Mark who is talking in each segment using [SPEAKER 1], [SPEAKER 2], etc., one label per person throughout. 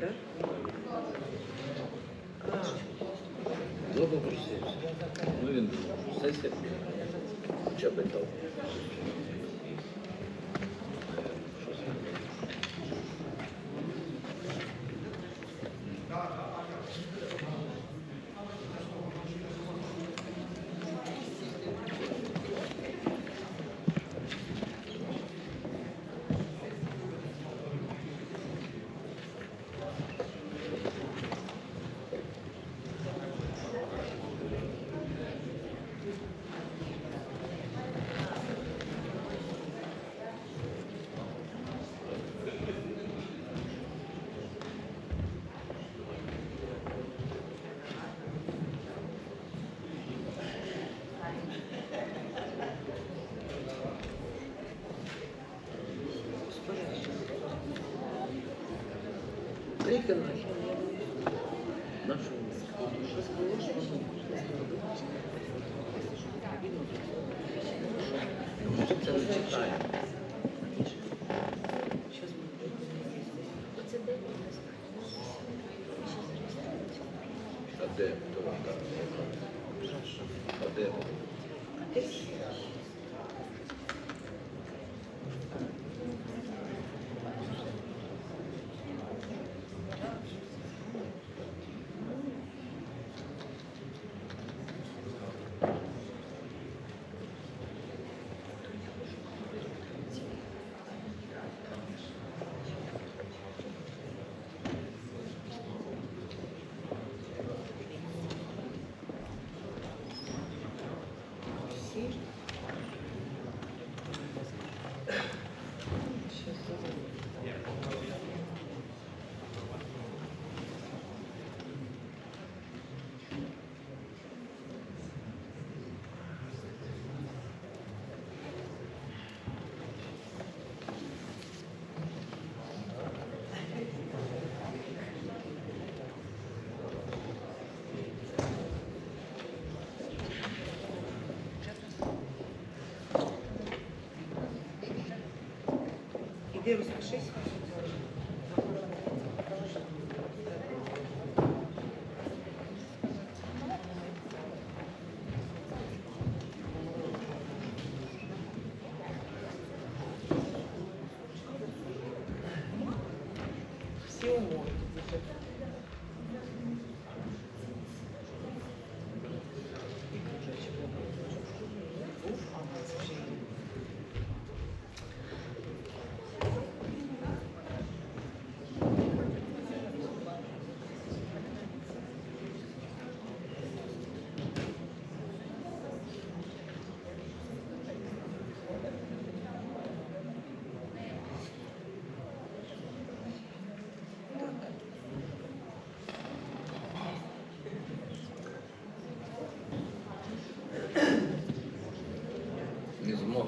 [SPEAKER 1] Да?
[SPEAKER 2] Злобопустився. Ну він сесія чабитав. Тільки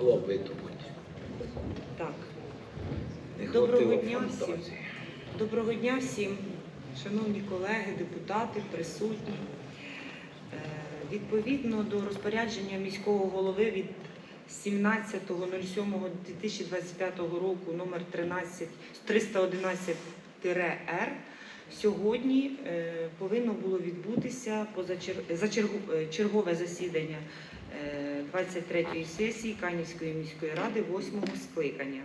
[SPEAKER 2] Не змогло видобути.
[SPEAKER 1] Так.
[SPEAKER 2] Не
[SPEAKER 1] Доброго дня всім. Доброго дня всім, шановні колеги, депутати, присутні. Е, Відповідно до розпорядження міського голови від 17.07.2025 року номер 13 311-р сьогодні е, повинно було відбутися позачер- зачергу- е, чергове засідання 23-ї сесії Канівської міської ради 8-го скликання.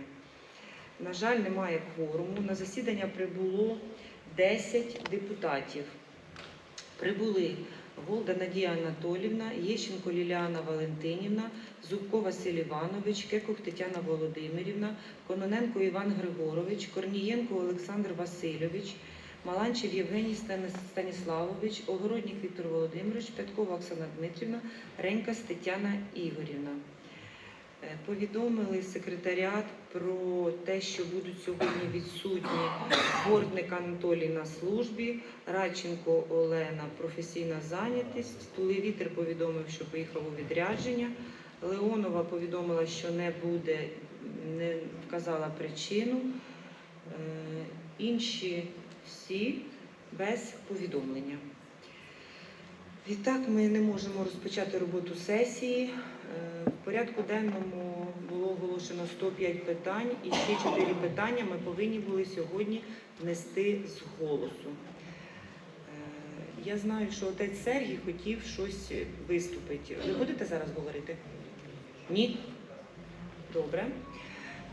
[SPEAKER 1] На жаль, немає кворуму. На засідання прибуло 10 депутатів. Прибули Голда Надія Анатолівна, Єщенко Ліліана Валентинівна, Зубко Василь Іванович, Кекух Тетяна Володимирівна, Кононенко Іван Григорович, Корнієнко Олександр Васильович, Маланчев Євгеній Станіславович, Огородник Віктор Володимирович, Петкова Оксана Дмитрівна, Ренькас Тетяна Ігорівна. Е, Повідомили секретаріат про те, що будуть сьогодні відсутні Бортник Анатолій на службі, Радченко Олена професійна зайнятість. Тулевітер повідомив, що поїхав у відрядження. Леонова повідомила, що не буде, не вказала причину. Е, Інші всі без повідомлення. Відтак ми не можемо розпочати роботу сесії. Е, В порядку денному було оголошено 105 питань, і ще 4 питання ми повинні були сьогодні внести з голосу. Е, Я знаю, що отець Сергій хотів щось виступити. Ви будете зараз говорити? Ні? Добре.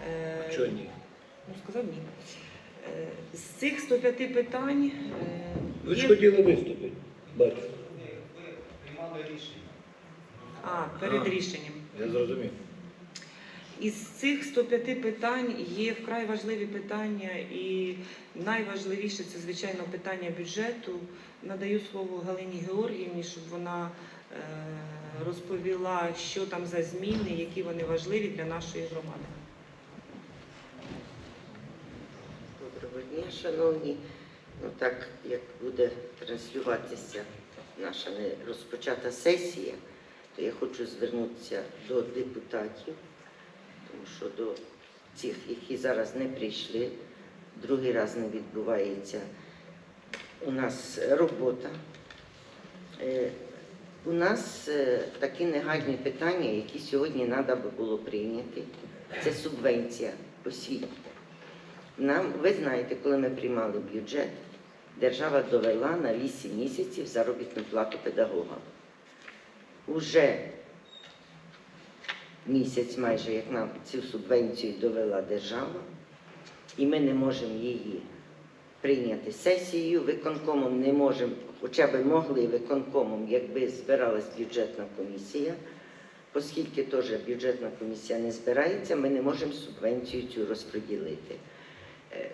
[SPEAKER 1] Е,
[SPEAKER 2] Чого ні?
[SPEAKER 1] Ну, сказав ні. Е, З цих 105 питань е,
[SPEAKER 2] Ви ж хотіли виступити. Бачу.
[SPEAKER 1] а, перед
[SPEAKER 2] А.
[SPEAKER 1] рішенням.
[SPEAKER 2] Я зрозумів.
[SPEAKER 1] Із цих 105 питань є вкрай важливі питання, і найважливіше це, звичайно, питання бюджету. Надаю слово Галині Георгіївні, щоб вона е, розповіла, що там за зміни, які вони важливі для нашої громади.
[SPEAKER 3] Доброго дня, шановні. Ну так як буде транслюватися наша розпочата сесія, то я хочу звернутися до депутатів, тому що до цих, які зараз не прийшли, другий раз не відбувається у нас робота. Е, У нас е, такі негайні питання, які сьогодні треба було прийняти. Це субвенція освіті. Нам, ви знаєте, коли ми приймали бюджет, держава довела на 8 місяців заробітну плату педагогам. Уже місяць майже, як нам цю субвенцію довела держава, і ми не можемо її прийняти сесією, виконкомом не можемо, хоча б могли виконкомом, якби збиралась бюджетна комісія, оскільки теж бюджетна комісія не збирається, ми не можемо субвенцію цю розподілити. Е,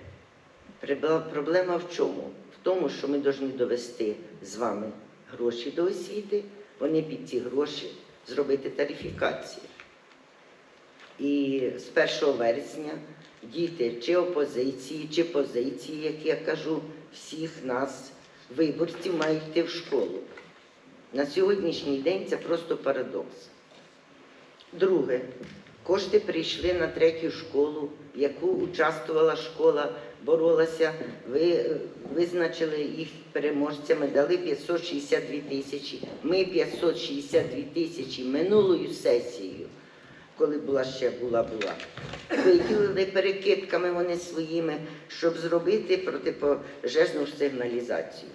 [SPEAKER 3] Проблема в чому? В тому, що ми повинні довести з вами гроші до освіти, вони під ці гроші зробити тарифікацію. І з 1 вересня діти чи опозиції, чи позиції, як я кажу, всіх нас, виборців, мають йти в школу. На сьогоднішній день це просто парадокс. Друге, кошти прийшли на третю школу, в яку участвувала школа, боролася. Ви е, визначили їх переможцями, дали 562 тисячі. Ми 562 тисячі минулою сесією, коли була ще була була. Виділили перекидками вони своїми, щоб зробити протипожежну сигналізацію.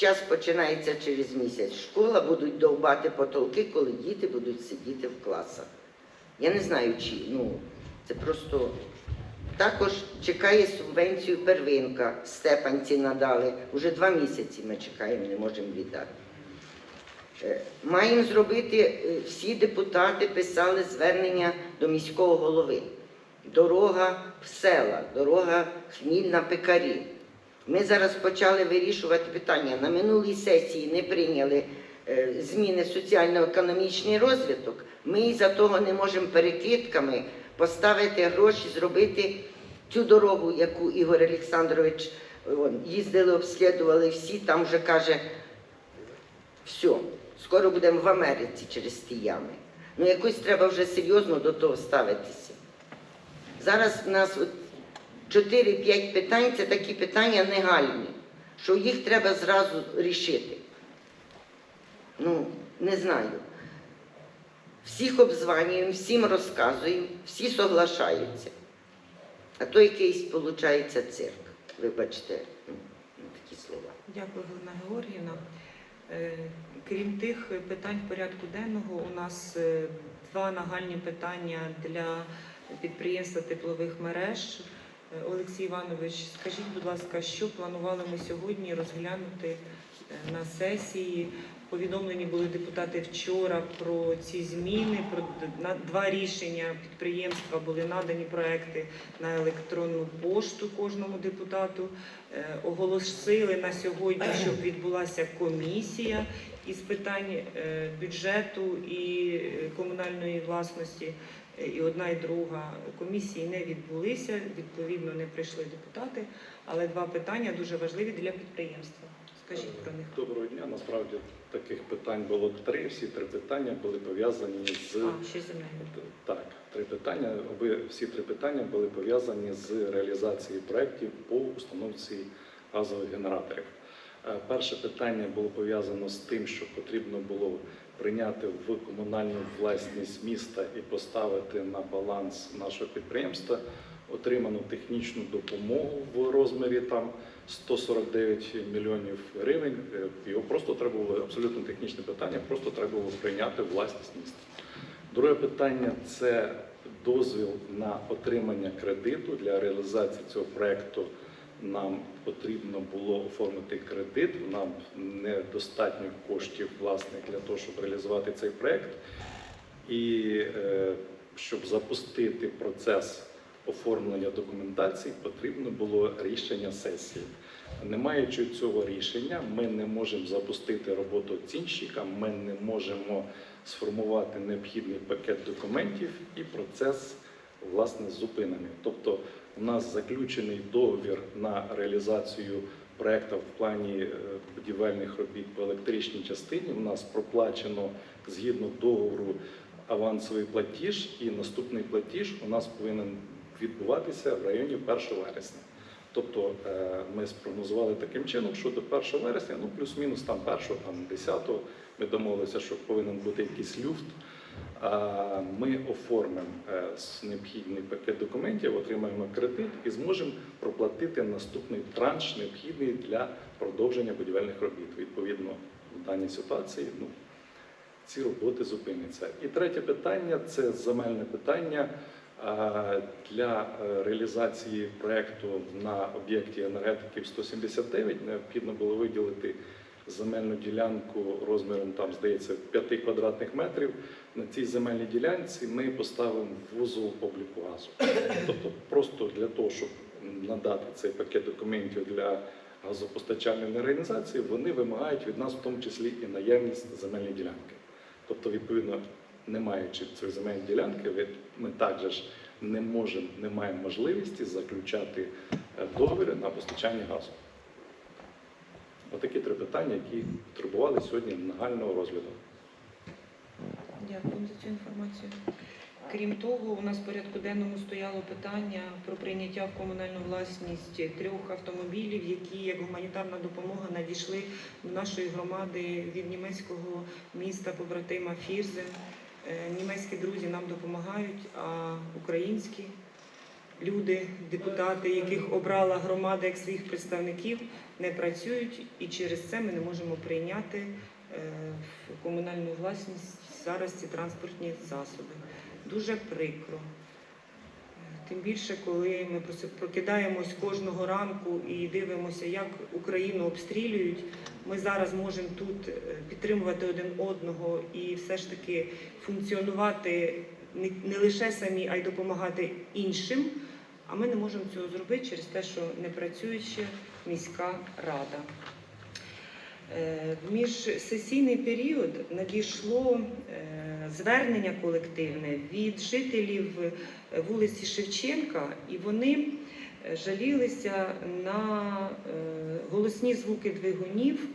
[SPEAKER 3] Зараз починається через місяць школа, будуть довбати потолки, коли діти будуть сидіти в класах. Я не знаю, чи ну це просто також чекає субвенцію первинка. Степанці надали. Уже два місяці ми чекаємо, не можемо віддати. Е, Маємо зробити, е, всі депутати писали звернення до міського голови. Дорога в села, дорога Хмільна Пекарі. Ми зараз почали вирішувати питання. На минулій сесії не прийняли зміни соціально-економічний розвиток. Ми із-за того не можемо перекидками поставити гроші, зробити цю дорогу, яку Ігор Олександрович їздили, обслідували всі, там вже каже, все, скоро будемо в Америці через ті ями. Ну якось треба вже серйозно до того ставитися. Зараз в нас 4-5 питань це такі питання негальні, що їх треба зразу рішити. Ну, не знаю. Всіх обзванюємо, всім розказуємо, всі соглашаються. А то якийсь, виходить, цирк. Вибачте, ну, такі слова.
[SPEAKER 1] Дякую, Галина Георгіївна. Е, Крім тих питань порядку денного, у нас е, два нагальні питання для підприємства теплових мереж. Е, Олексій Іванович, скажіть, будь ласка, що планували ми сьогодні розглянути на сесії? Повідомлені були депутати вчора про ці зміни. Про два рішення підприємства були надані проекти на електронну пошту кожному депутату. Е, Оголосили на сьогодні, щоб відбулася комісія із питань е, бюджету і е, комунальної власності. І одна, і друга комісії не відбулися. Відповідно, не прийшли депутати. Але два питання дуже важливі для підприємства. Скажіть про них.
[SPEAKER 4] Доброго дня. Насправді таких питань було три. Всі три питання були пов'язані з
[SPEAKER 1] А, ще
[SPEAKER 4] так. Три питання. Оби всі три питання були пов'язані з реалізацією проєктів по установці газових генераторів. Е, Перше питання було пов'язано з тим, що потрібно було прийняти в комунальну власність міста і поставити на баланс нашого підприємства отриману технічну допомогу в розмірі там 149 мільйонів гривень. Е, Його просто треба було абсолютно технічне питання, просто треба було прийняти власність міста. Друге питання це дозвіл на отримання кредиту для реалізації цього проекту. Нам потрібно було оформити кредит. Нам недостатньо коштів власних для того, щоб реалізувати цей проект. І е, щоб запустити процес оформлення документації, потрібно було рішення сесії. Не маючи цього рішення, ми не можемо запустити роботу оцінщика, ми не можемо сформувати необхідний пакет документів і процес власне зупинений. Тобто у нас заключений договір на реалізацію проекту в плані е, будівельних робіт по електричній частині. У нас проплачено згідно договору авансовий платіж, і наступний платіж у нас повинен відбуватися в районі 1 вересня. Тобто е, ми спрогнозували таким чином, що до 1 вересня, ну плюс-мінус там 1, там 10, ми домовилися, що повинен бути якийсь люфт. Ми оформимо е, необхідний пакет документів, отримаємо кредит і зможемо проплатити наступний транш, необхідний для продовження будівельних робіт. Відповідно, в даній ситуації ну, ці роботи зупиняться. І третє питання це земельне питання. Для е, реалізації проекту на об'єкті енергетиків 179 необхідно було виділити земельну ділянку розміром там, здається, 5 квадратних метрів. На цій земельній ділянці ми поставимо вузол обліку газу. Тобто, просто для того, щоб надати цей пакет документів для газопостачальної організації, вони вимагають від нас в тому числі і наявність земельної ділянки. Тобто, відповідно, не маючи цієї земельної ділянки, ми також не можемо, не маємо можливості заключати е, договори на постачання газу. Отакі три питання, які потребували сьогодні нагального розгляду.
[SPEAKER 1] Дякую за цю інформацію. Крім того, у нас в порядку денному стояло питання про прийняття в комунальну власність трьох автомобілів, які як гуманітарна допомога надійшли до нашої громади від німецького міста побратима Фірзен. Е, Німецькі друзі нам допомагають, а українські люди, депутати, яких обрала громада як своїх представників, не працюють, і через це ми не можемо прийняти е, в комунальну власність зараз ці транспортні засоби. Дуже прикро. Тим більше, коли ми прокидаємось кожного ранку і дивимося, як Україну обстрілюють, ми зараз можемо тут е, підтримувати один одного і все ж таки функціонувати не лише самі, а й допомагати іншим. А ми не можемо цього зробити через те, що не працює ще міська рада. Е, В міжсесійний період надійшло е, звернення колективне від жителів е, вулиці Шевченка, і вони жалілися на голосні звуки двигунів,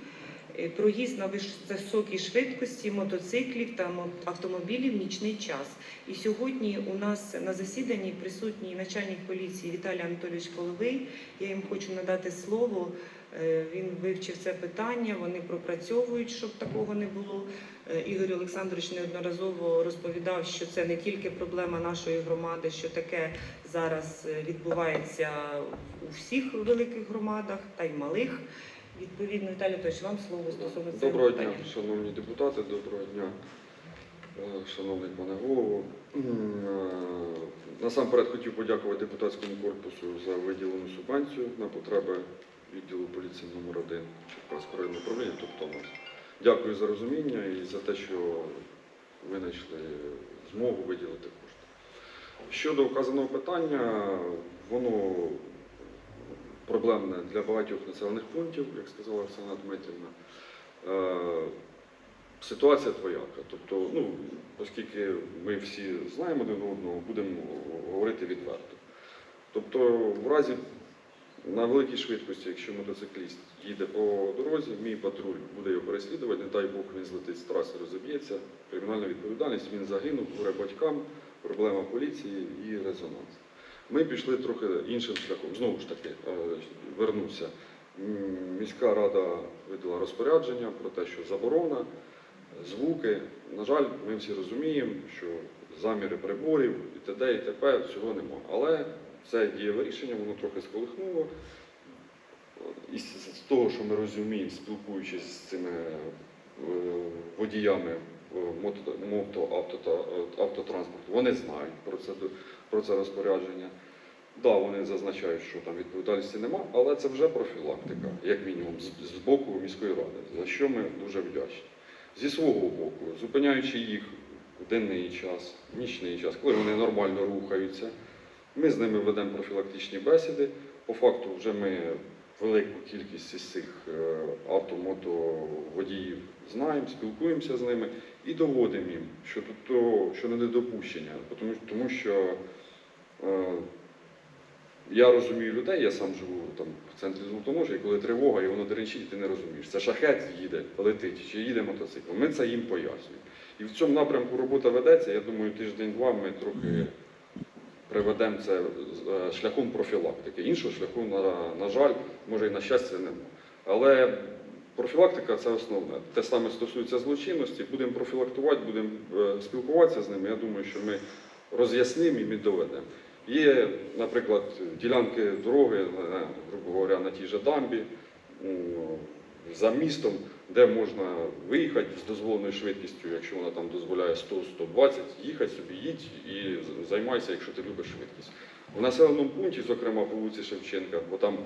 [SPEAKER 1] проїзд на високій швидкості мотоциклів та мо- автомобілів в нічний час. І сьогодні у нас на засіданні присутній начальник поліції Віталій Анатолійович Половий. Я їм хочу надати слово. Е, Він вивчив це питання, вони пропрацьовують, щоб такого не було. Е, Ігор Олександрович неодноразово розповідав, що це не тільки проблема нашої громади, що таке зараз е, відбувається у всіх великих громадах та й малих. Відповідно, Віталій Анатолійович, вам слово стосовно цього
[SPEAKER 5] Доброго дня,
[SPEAKER 1] питання.
[SPEAKER 5] шановні депутати, доброго дня, е, шановний пане голово. М, е, Насамперед хотів подякувати депутатському корпусу за виділену субвенцію на потреби відділу поліції номер 1 Черкаського районного управління, тобто нас. Дякую за розуміння і за те, що ви знайшли змогу виділити кошти. Щодо вказаного питання, воно проблемне для багатьох населених пунктів, як сказала Оксана Дмитрівна. Е, Ситуація двояка. Тобто, ну, оскільки ми всі знаємо один одного, будемо говорити відверто. Тобто, в разі на великій швидкості, якщо мотоцикліст їде по дорозі, мій патруль буде його переслідувати, не дай Бог він злетить з траси, розоб'ється, кримінальна відповідальність, він загинув, горе батькам, проблема поліції і резонанс. Ми пішли трохи іншим шляхом. Знову ж таки, е, вернуся. Міська рада видала розпорядження про те, що заборона, звуки. На жаль, ми всі розуміємо, що заміри приборів і т.д. і т.п. цього нема. Але це дієве рішення, воно трохи сколихнуло. І з того, що ми розуміємо, спілкуючись з цими е, водіями е, мото, мото авто, автотранспорту, вони знають про це, про це розпорядження. Да, вони зазначають, що там відповідальності нема, але це вже профілактика, як мінімум, з, з боку міської ради, за що ми дуже вдячні. Зі свого боку, зупиняючи їх в денний час, в нічний час, коли вони нормально рухаються, ми з ними ведемо профілактичні бесіди. По факту, вже ми велику кількість із цих е, автомотоводіїв знаємо, спілкуємося з ними і доводимо їм, що тут то, що не недопущення, тому, тому що. е, я розумію людей, я сам живу там в центрі Золотоможа, і коли тривога, і воно деренчить, ти не розумієш. Це шахет їде, летить, чи їде мотоцикл. Ми це їм пояснюємо. І в цьому напрямку робота ведеться. Я думаю, тиждень-два ми трохи приведемо це е, шляхом профілактики. Іншого шляху, на, на жаль, може і на щастя, нема. Але профілактика це основне. Те саме стосується злочинності. Будемо профілактувати, будемо е, спілкуватися з ними. Я думаю, що ми роз'яснимо і ми доведемо. Є, наприклад, ділянки дороги, е, грубо говоря, на тій же дамбі, за містом, де можна виїхати з дозволеною швидкістю, якщо вона там дозволяє 100-120, їхати собі, їдь і займайся, якщо ти любиш швидкість. В населеному пункті, зокрема по вулиці Шевченка, бо там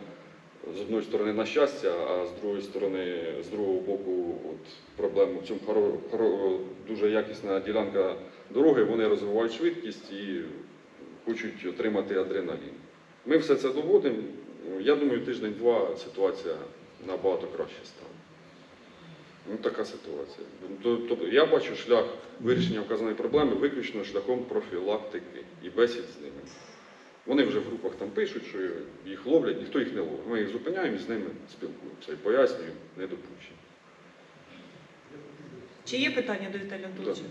[SPEAKER 5] з одної сторони на щастя, а з другої сторони, з другого боку, от проблема в цьому хоро, хоро- дуже якісна ділянка дороги, вони розвивають швидкість і хочуть отримати адреналін. Ми все це доводимо. Я думаю, тиждень-два ситуація набагато краще стане. Ну, така ситуація. Тобто я бачу шлях вирішення вказаної проблеми виключно шляхом профілактики і бесід з ними. Вони вже в групах там пишуть, що їх ловлять, ніхто їх не ловить. Ми їх зупиняємо і з ними спілкуємося і пояснюємо недопущення.
[SPEAKER 1] Чи є питання до Віталія Анатолійовича?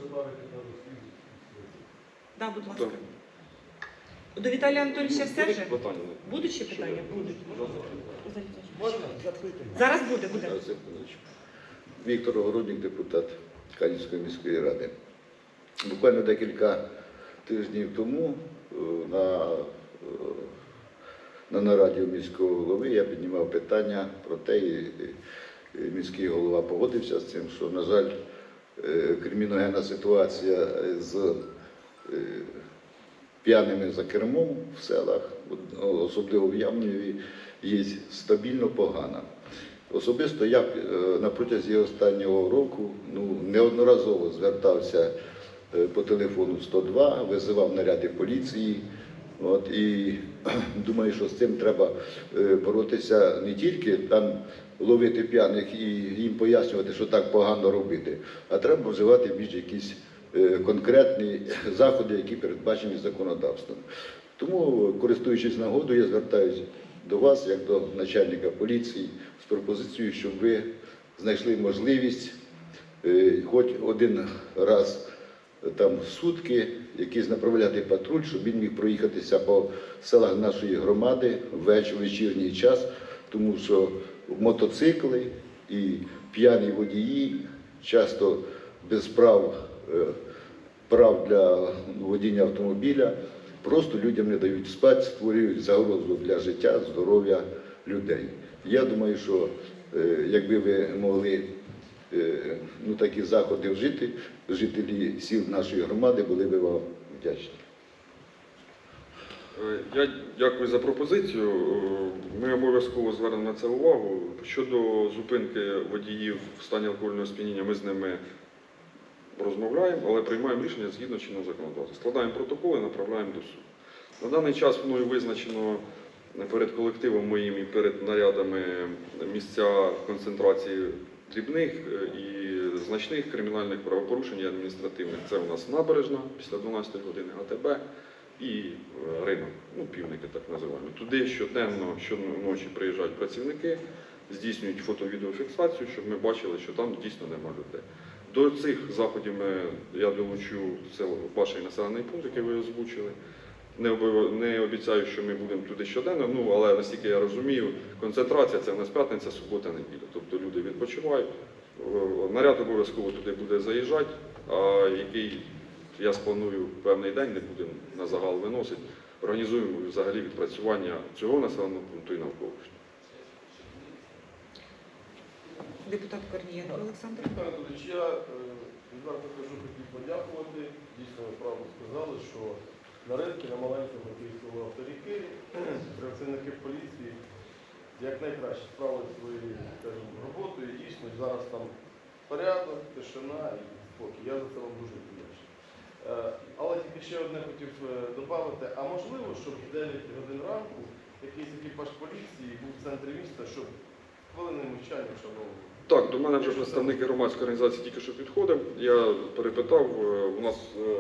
[SPEAKER 1] Да, будь ласка. До Віталія Анатолійовича все вже?
[SPEAKER 5] Питання.
[SPEAKER 1] Будуть ще питання? Будуть. Зараз буде, буде.
[SPEAKER 6] Віктор Огородник, депутат Канівської міської ради. Буквально декілька тижнів тому е, на, на нараді у міського голови я піднімав питання про те, і міський голова погодився з цим, що, на жаль, е, криміногенна ситуація з е, п'яними за кермом в селах, особливо в Ямніві, є стабільно погана. Особисто я е, на протязі останнього року ну, неодноразово звертався по телефону 102, визивав наряди поліції. От, і думаю, що з цим треба е, боротися не тільки там ловити п'яних і їм пояснювати, що так погано робити, а треба вживати більш якісь е, конкретні заходи, які передбачені законодавством. Тому, користуючись нагодою, я звертаюся до вас, як до начальника поліції, з пропозицією, щоб ви знайшли можливість е, хоч один раз там сутки якийсь направляти патруль, щоб він міг проїхатися по селах нашої громади в вечірній час, тому що мотоцикли і п'яні водії часто без прав, е, прав для водіння автомобіля просто людям не дають спати, створюють загрозу для життя, здоров'я людей. Я думаю, що е, якби ви могли е, ну, такі заходи вжити, жителі сіл нашої громади були б вам вдячні.
[SPEAKER 5] Е, Я дякую за пропозицію. Е, Ми обов'язково звернемо на це увагу. Щодо зупинки водіїв в стані алкогольного сп'яніння, ми з ними розмовляємо, але приймаємо рішення згідно чинного законодавства. Складаємо протоколи, направляємо до суду. На даний час мною визначено перед колективом моїм і перед нарядами місця концентрації дрібних е, і значних кримінальних правопорушень і адміністративних. Це у нас набережна після 12 години АТБ і е, ринок, ну півники так називаємо. Туди щоденно, щоночі приїжджають працівники, здійснюють фото-відеофіксацію, щоб ми бачили, що там дійсно нема людей. До цих заходів ми, я долучу ваш населений пункт, який ви озвучили. Не, не обіцяю, що ми будемо туди щоденно, ну але наскільки я розумію, концентрація це в нас п'ятниця, субота, неділя. Тобто люди відпочивають. Е, Наряд обов'язково туди буде заїжджати, а який я спланую певний день, не будемо на загал виносити. Організуємо взагалі відпрацювання цього населеного пункту і навколишнього.
[SPEAKER 1] Депутат Корнієнко Олександр.
[SPEAKER 7] Я е, відверто кажу, хотів подякувати. Дійсно, ви правду сказали, що на ринку на маленькому київському авторіки працівники поліції якнайкраще справили свою скажімо, роботу і дійсно зараз там порядок, тишина і спокій. Я за це вам дуже вдячний. Е, Але тільки ще одне хотів додати, а можливо, щоб в 9 годин ранку якийсь екіпаж поліції був в центрі міста, щоб хвилини мовчання вшановували.
[SPEAKER 5] Так, до мене вже представник громадської організації тільки що підходив. Я перепитав, е, у нас е,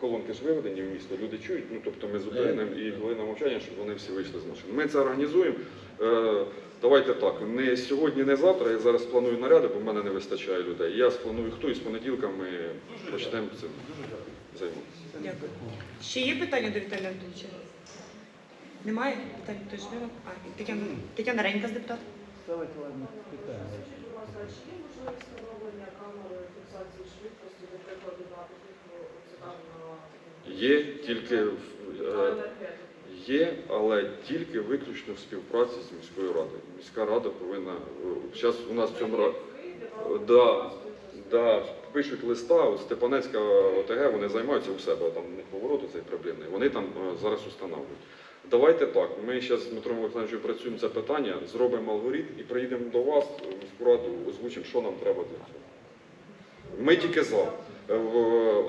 [SPEAKER 5] колонки ж виведені в місто, люди чують, ну тобто ми зупинимо і хвилина мовчання, щоб вони всі вийшли з машин. Ми це організуємо. Е, Давайте так, не сьогодні, не завтра. Я зараз планую наряди, бо в мене не вистачає людей. Я спланую хто і з понеділка ми почнемо цим
[SPEAKER 7] Дуже
[SPEAKER 5] займатися.
[SPEAKER 1] Дякую. Ще є питання до Віталія Анатолійовича? Немає? Питань тож? А, Тетяна, Тетяна Ренька з депутатом.
[SPEAKER 8] Ставить ладно питання.
[SPEAKER 9] Чи є можливість встановлення камери фіксації швидкості, до прикладу, на таких це
[SPEAKER 5] Є тільки е? Є, але тільки виключно в співпраці з міською радою. Міська рада повинна зараз у нас в цьому ра- Да, да, пишуть листа, от Степанецька ОТГ, вони займаються у себе, там у них повороту цей проблемний. Вони там е, зараз установлюють. Давайте так. Ми зараз з Дмитром Олександровичем працюємо це питання, зробимо алгоритм і приїдемо до вас в раду, озвучимо, що нам треба для цього. Ми тільки за. Е,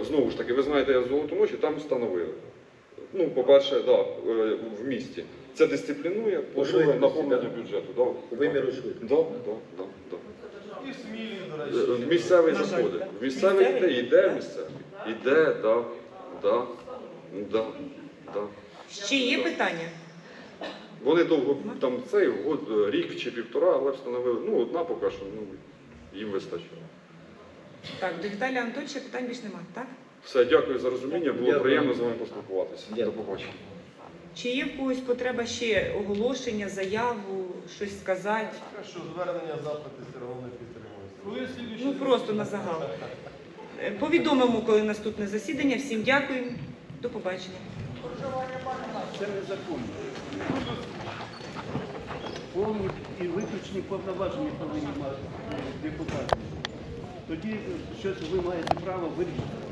[SPEAKER 5] Знову ж таки, ви знаєте, я з Золотоночі там встановили. Ну, по-перше, да, е, в місті. Це дисциплінує, по-друге, наповнення бюджету. Да.
[SPEAKER 6] Виміру.
[SPEAKER 5] Да, да, да, да.
[SPEAKER 7] І в Смілі, до
[SPEAKER 5] Е,
[SPEAKER 7] речі.
[SPEAKER 5] В місцевий заходить. В місцевий йде,
[SPEAKER 1] Місцевий?
[SPEAKER 5] йде
[SPEAKER 1] Так.
[SPEAKER 5] місцевий. Іде, да, да, да, да.
[SPEAKER 1] Ще є питання?
[SPEAKER 5] Вони довго там цей год, е, рік чи півтора, але встановили. Ну, одна поки що, ну, їм вистачило.
[SPEAKER 1] Так, до Віталія Анатолійовича питань більш немає, так?
[SPEAKER 5] Все, дякую за розуміння. Було
[SPEAKER 6] Дякую.
[SPEAKER 5] приємно з вами поспілкуватися. До побачення.
[SPEAKER 1] Чи є в когось потреба ще оголошення, заяву, щось сказати?
[SPEAKER 7] Що звернення, запити все одно не підтримуються.
[SPEAKER 1] Ну просто на загал. Е, Повідомимо, коли наступне засідання. Всім дякую. До побачення.
[SPEAKER 8] Це незаконно. Повні і виключні повноваження повинні мати депутати. Тоді щось ви маєте право вирішити.